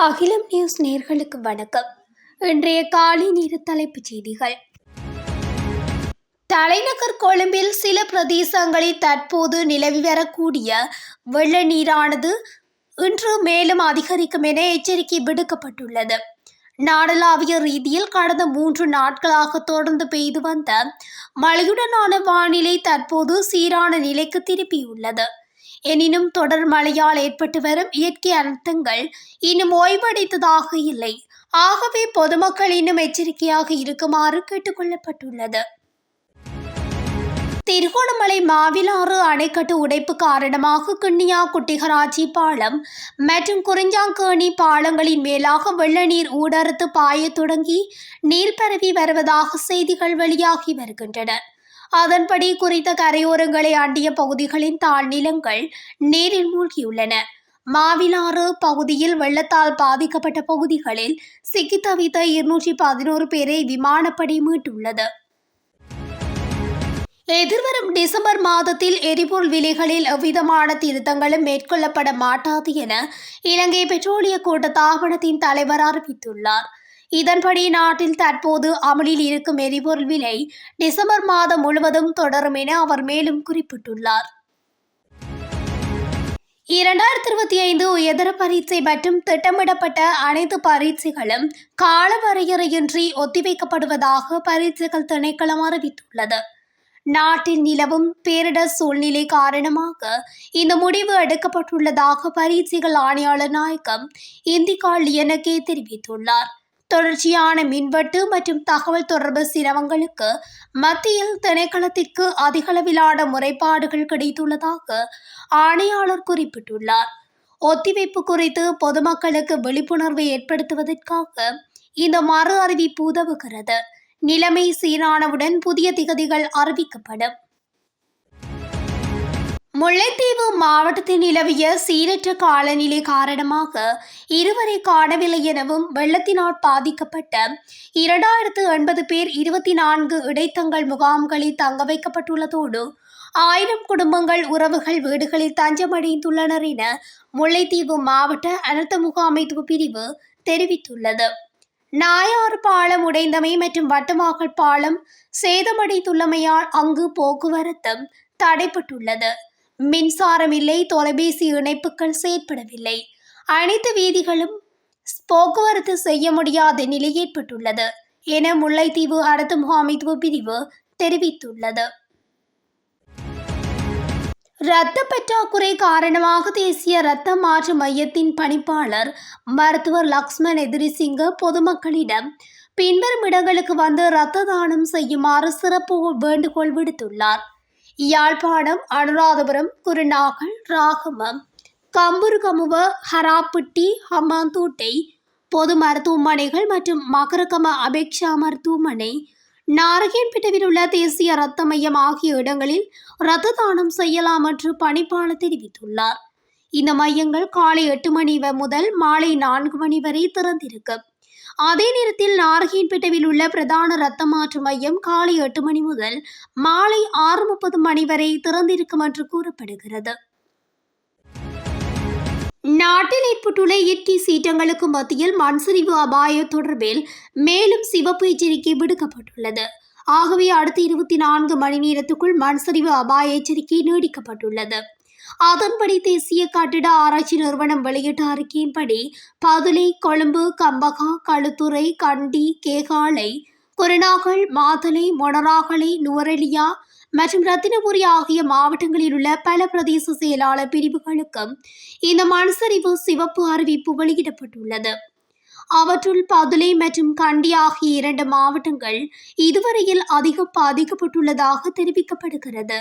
அகிலம் நியூஸ் நேர்களுக்கு வணக்கம். இன்றைய காலை நேர தலைப்புச் செய்திகள். தலைநகர் கொழும்பில் சில பிரதேசங்களில் தற்போது நிலவி வரக்கூடிய வெள்ள நீரானது இன்று மேலும் அதிகரிக்கும் என எச்சரிக்கை விடுக்கப்பட்டுள்ளது. நாடளாவிய ரீதியில் கடந்த மூன்று நாட்களாக தொடர்ந்து பெய்து வந்த மழையுடனான வானிலை தற்போது சீரான நிலைக்கு திருப்பியுள்ளது எனினும் தொடர் மழையால் ஏற்பட்டு வரும் இயற்கை அனர்த்தங்கள் இன்னும் ஓய்வடைத்ததாக இல்லை. ஆகவே பொதுமக்கள் இன்னும் எச்சரிக்கையாக இருக்குமாறு கேட்டுக்கொள்ளப்பட்டுள்ளது. திருகோணமலை மாவிலாறு அணைக்கட்டு உடைப்பு காரணமாக கிண்ணியா குட்டிகராட்சி பாலம் மற்றும் குறிஞ்சாங்கேணி பாலங்களின் மேலாக வெள்ள நீர் ஊடறுத்து பாயத் தொடங்கி நீர் பரவி வருவதாக செய்திகள் வெளியாகி வருகின்றன. அதன்படி குறித்த கரையோரங்களை அண்டிய பகுதிகளின் தாழ்நிலங்கள் நீரில் மூழ்கியுள்ளன. மாவிலாறு பகுதியில் வெள்ளத்தால் பாதிக்கப்பட்ட பகுதிகளில் சிக்கி தவித்த இருநூற்றி பதினோரு பேரை விமானப்படை மீட்டுள்ளது. எதிர்வரும் டிசம்பர் மாதத்தில் எரிபொருள் விலைகளில் எவ்விதமான திருத்தங்களும் மேற்கொள்ளப்பட மாட்டாது என இலங்கை பெட்ரோலிய கூட்டத்தாபனத்தின் தலைவர் அறிவித்துள்ளார். இதன்படி நாட்டில் தற்போது அமலில் இருக்கும் எரிபொருள் விலை டிசம்பர் மாதம் முழுவதும் தொடரும் என அவர் மேலும் குறிப்பிட்டுள்ளார். இரண்டாயிரத்தி இருபத்தி ஐந்து உயர்தர பரீட்சை மற்றும் திட்டமிடப்பட்ட அனைத்து பரீட்சைகளும் காலவரையறையின்றி ஒத்திவைக்கப்படுவதாக பரீட்சைகள் திணைக்களம் அறிவித்துள்ளது. நாட்டில் நிலவும் பேரிடர் சூழ்நிலை காரணமாக இந்த முடிவு எடுக்கப்பட்டுள்ளதாக பரீட்சைகள் ஆணையாளர் நாயகம் இந்திகா லியனகே தெரிவித்துள்ளார். தொடர்ச்சியான மின்வெட்டு மற்றும் தகவல் தொடர்பு சிரமங்களுக்கு மத்தியில் திணைக்களத்திற்கு அதிகளவிலான முறைப்பாடுகள் கிடைத்துள்ளதாக ஆணையாளர் குறிப்பிட்டுள்ளார். ஒத்திவைப்பு குறித்து பொதுமக்களுக்கு விழிப்புணர்வை ஏற்படுத்துவதற்காக இந்த மறு அறிவிப்பு உதவுகிறது. நிலைமை சீரானவுடன் புதிய திகதிகள் அறிவிக்கப்படும். முல்லைத்தீவு மாவட்டத்தில் நிலவிய சீரற்ற காலநிலை காரணமாக இருவரை காணவில்லை எனவும் வெள்ளத்தினால் பாதிக்கப்பட்ட இரண்டாயிரத்து எண்பது பேர் இருபத்தி நான்கு இடைத்தங்கள் முகாம்களில் தங்க வைக்கப்பட்டுள்ளதோடு ஆயிரம் குடும்பங்கள் உறவுகள் வீடுகளில் தஞ்சமடைந்துள்ளனர் என முல்லைத்தீவு மாவட்ட அனர்த்த முகாமைத்துவ பிரிவு தெரிவித்துள்ளது. நாயாறு பாலம் உடைந்தமை மற்றும் வட்டமாகல் பாலம் சேதமடைந்துள்ளமையால் அங்கு போக்குவரத்து தடைப்பட்டுள்ளது மின்சாரம் இல்லை தொலைபேசி இணைப்புகள் செயற்படவில்லை. அனைத்து வீதிகளும் போக்குவரத்து செய்ய முடியாத நிலை ஏற்பட்டுள்ளது என முல்லைத்தீவு அடுத்த முகாமைத்துவ பிரிவு தெரிவித்துள்ளது. இரத்த பற்றாக்குறை காரணமாக தேசிய இரத்த மாற்று மையத்தின் பணிப்பாளர் மருத்துவர் லக்ஷ்மண் எதிரிசிங்க பொதுமக்களிடம் பின்வரும் இடங்களுக்கு வந்து இரத்த தானம் செய்யுமாறு சிறப்பு வேண்டுகோள் விடுத்துள்ளார். யாழ்ப்பாணம் அனுராதபுரம் குருநாகல் ராகமம். கம்புருகமுவ ஹராப்பட்டி ஹம்மாந்தோட்டை பொது மருத்துவமனைகள் மற்றும் மகரகம அபேக்ஷா மருத்துவமனை நாரகன்பேட்டையில் உள்ள தேசிய இரத்த மையம் ஆகிய இடங்களில் இரத்த தானம் செய்யலாம் என்று பணிப்பாளர் தெரிவித்துள்ளார். இந்த மையங்கள் காலை எட்டு மணி வ- முதல் மாலை நான்கு மணி வரை திறந்திருக்கும். அதே நேரத்தில் நாரகன்பேட்டையில் உள்ள பிரதான இரத்த மாற்று மையம் காலை எட்டு மணி முதல் மாலை ஆறு முப்பது மணி வரை திறந்திருக்கும் என்று கூறப்படுகிறது. நாட்டில் ஏற்பட்டுள்ள இயற்கை சீற்றங்களுக்கு மத்தியில் மண் சரிவு அபாய தொடர்பில் மேலும் சிவப்பு எச்சரிக்கை விடுக்கப்பட்டுள்ளது. ஆகவே அடுத்த இருபத்தி நான்கு மணி நேரத்துக்குள் மண் சரிவு அபாய எச்சரிக்கை நீடிக்கப்பட்டுள்ளது. அதன்படி தேசிய கட்டிட ஆராய்ச்சி நிறுவனம் வெளியிட்ட அறிக்கையின்படி பதுளை கொழும்பு கம்பகா களுத்துறை கண்டி கேகாலை குருநாகல் மாத்தளை மொனராகலை நுவரெலியா மற்றும் ரத்தினபுரி ஆகிய மாவட்டங்களில் உள்ள பல பிரதேச செயலாளர் பிரிவுகளுக்கும் இந்த மண்சரிவு சிவப்பு அறிவிப்பு வெளியிடப்பட்டுள்ளது. அவற்றுள் பதுளை மற்றும் கண்டி ஆகிய இரண்டு மாவட்டங்கள் இதுவரையில் அதிகம் பாதிக்கப்பட்டுள்ளதாக தெரிவிக்கப்படுகிறது.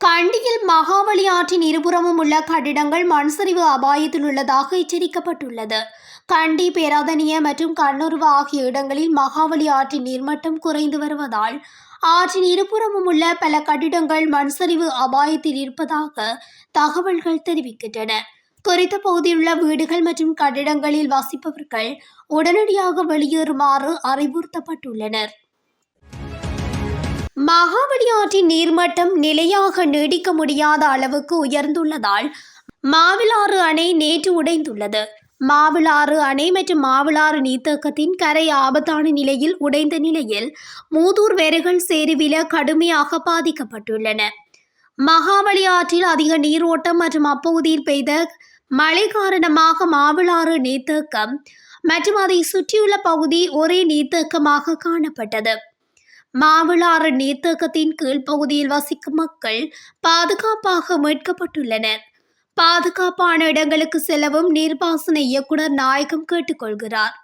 கண்டியில் மகாவலி ஆற்றின் இருபுறமும் உள்ள கட்டிடங்கள் மண்சரிவு அபாயத்தில் உள்ளதாக எச்சரிக்கப்பட்டுள்ளது. கண்டி பேராதனிய மற்றும் கண்ணுருவ ஆகிய இடங்களில் மகாவலி ஆற்றின் நீர்மட்டம் குறைந்து வருவதால் ஆற்றின் இருபுறமும் உள்ள பல கட்டிடங்கள் மண்சரிவு அபாயத்தில் இருப்பதாக தகவல்கள் தெரிவிக்கின்றன. குறித்த பகுதியுள்ள வீடுகள் மற்றும் கட்டிடங்களில் வசிப்பவர்கள் உடனடியாக வெளியேறுமாறு அறிவுறுத்தப்பட்டுள்ளனர். மகாவலி ஆற்றின் நீர்மட்டம் நிலையாக நீடிக்க முடியாத அளவுக்கு உயர்ந்துள்ளதால் மாவிலாறு அணை நேற்று உடைந்துள்ளது. மாவிலாறு அணை மற்றும் மாவிலாறு நீர்த்தேக்கத்தின் கரை ஆபத்தான நிலையில் உடைந்த நிலையில் மூதூர் வெறுகள் சேருவில கடுமையாக பாதிக்கப்பட்டுள்ளன. மகாவலி ஆற்றில் அதிக நீரோட்டம் மற்றும் அப்பகுதியில் பெய்த மழை காரணமாக மாவிலாறு நீர்த்தேக்கம் மற்றும் அதை சுற்றியுள்ள பகுதி ஒரே நீர்த்தேக்கமாக காணப்பட்டது. மாவிளாறு நீர்த்தேக்கத்தின் கீழ் பகுதியில் வசிக்கும் மக்கள் பாதுகாப்பாக மீட்கப்பட்டுள்ளனர். பாதுகாப்பான இடங்களுக்கு செல்லவும் நீர்ப்பாசன இயக்குனர் நாயகம் கேட்டுக்கொள்கிறார்.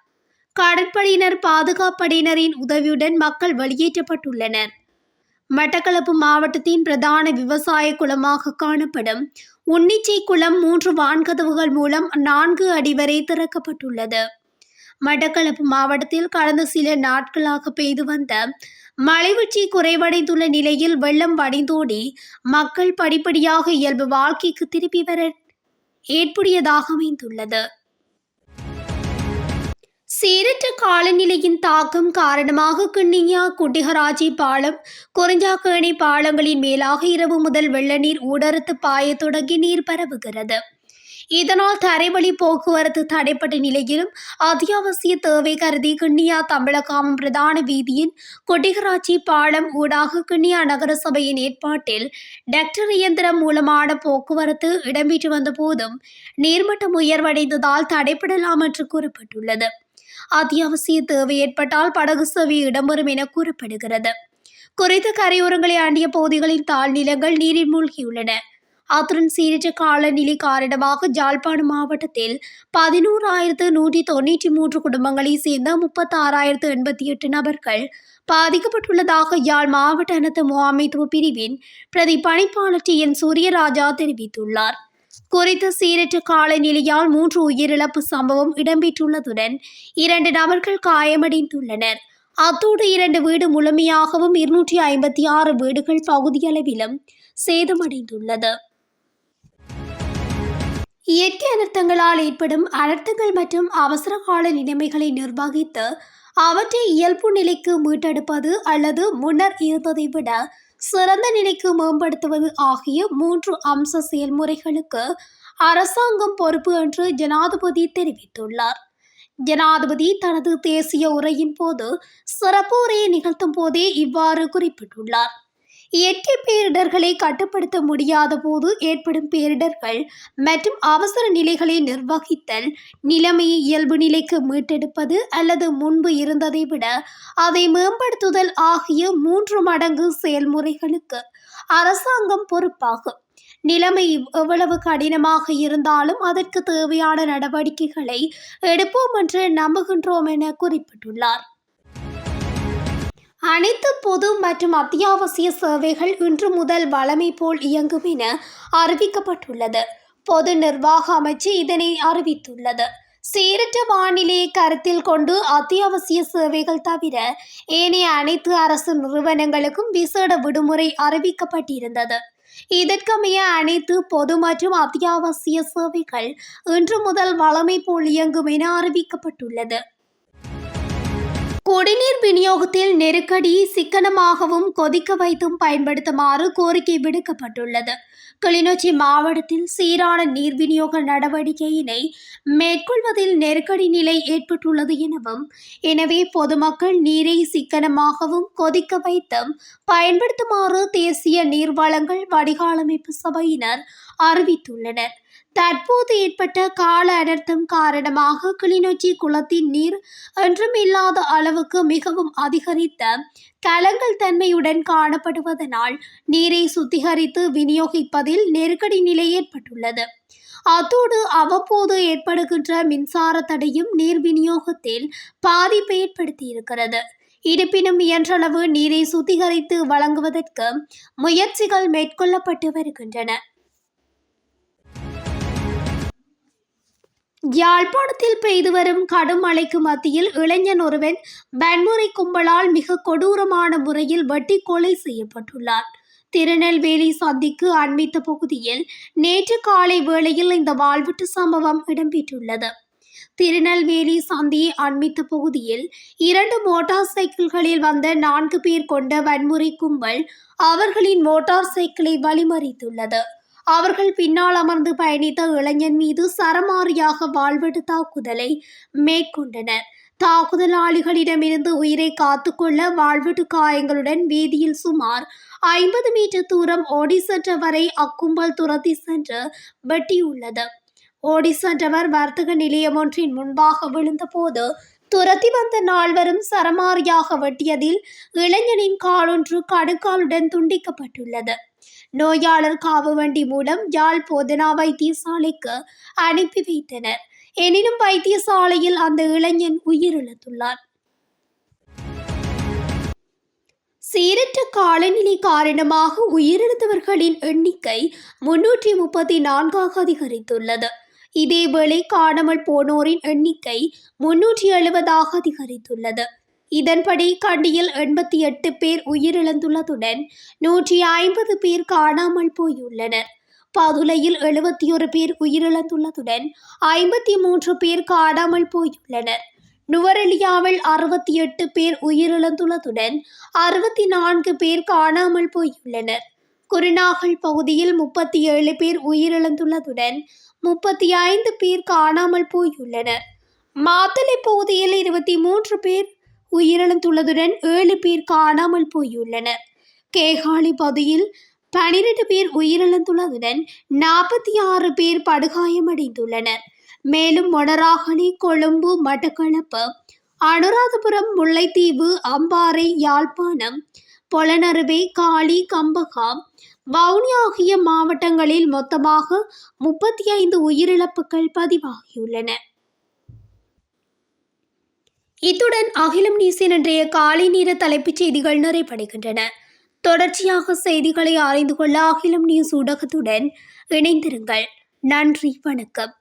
கடற்படையினர் பாதுகாப்படையினரின் உதவியுடன் மக்கள் வெளியேற்றப்பட்டுள்ளனர். மட்டக்களப்பு மாவட்டத்தின் பிரதான விவசாய குளமாக காணப்படும் உன்னிச்சை குளம் மூன்று வான்கதவுகள் மூலம் நான்கு அடி வரை திறக்கப்பட்டுள்ளது. மட்டக்களப்பு மாவட்டத்தில் கடந்த சில நாட்களாக பெய்து வந்த மலைவீழ்ச்சி குறைவடைந்துள்ள நிலையில் வெள்ளம் வடிந்தோடி மக்கள் படிப்படியாக இயல்பு வாழ்க்கைக்கு திரும்பி வர ஏற்புடையதாக அமைந்துள்ளது. சீரற்ற காலநிலையின் தாக்கம் காரணமாக கிண்ணியா குட்டிகராஜி பாலம் குறிஞ்சாக்கேணி பாலங்களின் மேலாக இரவு முதல் வெள்ள நீர் ஊடறுத்து பாயத் தொடங்கி நீர் பரவுகிறது. இதனால் தரைவழி போக்குவரத்து தடைப்பட்ட நிலையிலும் அத்தியாவசிய தேவை கருதி கிண்ணியா தமிழகாமம் பிரதான வீதியின் கொட்டிகராட்சி பாலம் ஊடாக கிண்ணியா நகரசபையின் ஏற்பாட்டில் டக்டர் இயந்திரம் மூலமான போக்குவரத்து இடம்பெற்று வந்த போதும் நீர்மட்டம் உயர்வடைந்ததால் தடைப்படலாம் என்று கூறப்பட்டுள்ளது. அத்தியாவசிய தேவை ஏற்பட்டால் படகு சேவை இடம்பெறும் என கூறப்படுகிறது. குறித்த கரையோரங்களை ஆண்டிய பகுதிகளின் தாழ்நிலங்கள் நீரில் மூழ்கியுள்ளன. அத்துடன் சீரற்ற காலநிலை காரணமாக ஜாழ்ப்பாணம் மாவட்டத்தில் பதினோராயிரத்து நூற்றி தொண்ணூற்றி மூன்று குடும்பங்களை சேர்ந்த முப்பத்தாறாயிரத்து எண்பத்தி எட்டு நபர்கள் பாதிக்கப்பட்டுள்ளதாக யாழ் மாவட்ட அனர்த்த முகாமைத்துவ பிரிவின் பிரதி பணிப்பாளர் டி என் சூரியராஜா தெரிவித்துள்ளார். குறித்த சீரற்ற காலநிலையால் மூன்று உயிரிழப்பு சம்பவம் இடம்பெற்றுள்ளதுடன் இரண்டு நபர்கள் காயமடைந்துள்ளனர். அத்தோடு இரண்டு வீடு முழுமையாகவும் இருநூற்றி ஐம்பத்தி ஆறு வீடுகள் பகுதியளவிலும் சேதமடைந்துள்ளது. இயற்கை அனர்த்தங்களால் ஏற்படும் அனர்த்தங்கள் மற்றும் அவசர கால நிலைமைகளை நிர்வகித்து அவற்றை இயல்பு நிலைக்கு மீட்டெடுப்பது அல்லது முன்னர் இருந்ததை விட சிறந்த நிலைக்கு மேம்படுத்துவது ஆகிய மூன்று அம்ச செயல்முறைகளுக்கு அரசாங்கம் பொறுப்பு என்று ஜனாதிபதி தெரிவித்துள்ளார். ஜனாதிபதி தனது தேசிய உரையின் போது சிறப்பு உரையை நிகழ்த்தும் போதே இவ்வாறு குறிப்பிட்டுள்ளார். இயற்கை பேரிடர்களை கட்டுப்படுத்த முடியாத போது ஏற்படும் பேரிடர்கள் மற்றும் அவசர நிலைகளை நிர்வகித்தல் நிலைமையை இயல்பு நிலைக்கு மீட்டெடுப்பது அல்லது முன்பு இருந்ததை விட அதை மேம்படுத்துதல் ஆகிய மூன்று மடங்கு செயல்முறைகளுக்கு அரசாங்கம் பொறுப்பாகும். நிலைமை எவ்வளவு கடினமாக இருந்தாலும் அதற்கு தேவையான நடவடிக்கைகளை எடுப்போம் என்று நம்புகின்றோம் என குறிப்பிட்டுள்ளார். அனைத்து பொது மற்றும் அத்தியாவசிய சேவைகள் இன்று முதல் வழமை போல் இயங்கும் என அறிவிக்கப்பட்டுள்ளது. பொது நிர்வாக அமைச்சு இதனை அறிவித்துள்ளது. சீரற்ற வானிலையை கருத்தில் கொண்டு அத்தியாவசிய சேவைகள் தவிர ஏனைய அனைத்து அரசு நிறுவனங்களுக்கும் விசேட விடுமுறை அறிவிக்கப்பட்டிருந்தது. இதற்கமைய அனைத்து பொது மற்றும் அத்தியாவசிய சேவைகள் இன்று முதல் வழமை போல் இயங்கும் என அறிவிக்கப்பட்டுள்ளது. குடிநீர் விநியோகத்தில் நெருக்கடி சிக்கனமாகவும் கொதிக்க வைத்தும் பயன்படுத்துமாறு கோரிக்கை விடுக்கப்பட்டுள்ளது. கிளிநொச்சி மாவட்டத்தில் சீரான நீர் விநியோக நடவடிக்கையினை மேற்கொள்வதில் நெருக்கடி நிலை ஏற்பட்டுள்ளது எனவும் எனவே பொதுமக்கள் நீரை சிக்கனமாகவும் கொதிக்க வைத்தும் பயன்படுத்துமாறு தேசிய நீர்வளங்கள் வடிகாலமைப்பு சபையினர் அறிவித்துள்ளனர். தற்போது ஏற்பட்ட கால அடர்த்தம் காரணமாக கிளிநொச்சி குளத்தின் நீர் என்றும் இல்லாத அளவுக்கு மிகவும் அதிகரித்த கலங்கள் தன்மையுடன் காணப்படுவதனால் நீரை சுத்திகரித்து விநியோகிப்பதில் நெருக்கடி நிலை ஏற்பட்டுள்ளது. அத்தோடு அவ்வப்போது ஏற்படுகின்ற மின்சார தடையும் நீர் விநியோகத்தில் பாதிப்பை ஏற்படுத்தியிருக்கிறது. இருப்பினும் இயன்றளவு நீரை சுத்திகரித்து வழங்குவதற்கு முயற்சிகள் மேற்கொள்ளப்பட்டு வருகின்றன. யாழ்ப்பாணத்தில் பெய்து வரும் கடும் மழைக்கு மத்தியில் இளைஞன் ஒருவன் வன்முறை கும்பலால் மிக கொடூரமான முறையில் வெட்டி கொலை செய்யப்பட்டுள்ளார் திருநெல்வேலி சந்திக்கு அண்மித்த பகுதியில் நேற்று காலை வேளையில் இந்த வாழ்விட்டு சம்பவம் இடம்பெற்றுள்ளது. திருநெல்வேலி சந்தியை அண்மித்த பகுதியில் இரண்டு மோட்டார் சைக்கிள்களில் வந்த நான்கு பேர் கொண்ட வன்முறை கும்பல் அவர்களின் மோட்டார் சைக்கிளை வழிமறித்துள்ளது. அவர்கள் பின்னால் அமர்ந்து பயணித்த இளைஞன் மீது சரமாரியாக வாழ்வெட்டு தாக்குதலை மேற்கொண்டனர். தாக்குதலாளிகளிடமிருந்து உயிரை காத்துக்கொள்ள வாழ்வெட்டு காயங்களுடன் வீதியில் சுமார் ஐம்பது மீட்டர் தூரம் ஓடி சென்றவரை அக்கும்பல் துரத்தி சென்று வெட்டியுள்ளது. ஓடி சென்றவர் வர்த்தக நிலையம் ஒன்றின் முன்பாக விழுந்தபோது துரத்தி வந்த நால்வரும் சரமாரியாக வெட்டியதில் இளைஞனின் காலொன்று கடுக்காலுடன் துண்டிக்கப்பட்டுள்ளது. நோயாளர் காவு வண்டி மூலம் யாழ் போதனா வைத்தியசாலைக்கு அனுப்பி வைத்தனர். எனினும் வைத்தியசாலையில் அந்த இளைஞன் உயிரிழந்துள்ளார் சீரற்ற காலநிலை காரணமாக உயிரிழந்தவர்களின் எண்ணிக்கை முன்னூற்றி முப்பத்தி நான்காக அதிகரித்துள்ளது. இதேவேளை காணாமல் போனோரின் எண்ணிக்கை முன்னூற்றி எழுபதாக அதிகரித்துள்ளது. இதன்படி கண்டியில் எண்பத்தி எட்டு பேர் உயிரிழந்துள்ளதுடன் நூற்றி ஐம்பது பேர் காணாமல் போயுள்ளனர். பதுளையில் எழுபத்தி ஒரு பேர் உயிரிழந்துள்ளதுடன் ஐம்பத்தி மூன்று பேர் காணாமல் போயுள்ளனர். நுவரெலியாவில் அறுபத்தி எட்டு பேர் உயிரிழந்துள்ளதுடன் அறுபத்தி நான்கு பேர் காணாமல் போயுள்ளனர். குருநாகல் பகுதியில் முப்பத்தி ஏழு பேர் உயிரிழந்துள்ளதுடன் முப்பத்தி ஐந்து பேர் காணாமல் போயுள்ளனர். மாத்தளை பகுதியில் இருபத்தி மூன்று பேர் உயிரிழந்துள்ளதுடன் ஏழு பேர் காணாமல் போயுள்ளனர் கேகாலி பகுதியில் பனிரெண்டு பேர் உயிரிழந்துள்ளதுடன் நாற்பத்தி ஆறு பேர் படுகாயமடைந்துள்ளனர். மேலும் மொடராகனி கொழும்பு மட்டக்களப்பு அனுராதபுரம் முல்லைத்தீவு அம்பாறை யாழ்ப்பாணம் பொலனறுவை காளி கம்பகாம் வவுனி ஆகிய மாவட்டங்களில் மொத்தமாக முப்பத்தி ஐந்து உயிரிழப்புகள் பதிவாகியுள்ளன. இத்துடன் அகிலம் நீசின் இன்றைய காலை நேர தலைப்புச் செய்திகள் நிறைவடைகின்றன. தொடர்ச்சியாக செய்திகளை அறிந்து கொள்ள அகிலம் நியூஸ் ஊடகத்துடன் இணைந்திருங்கள். நன்றி வணக்கம்.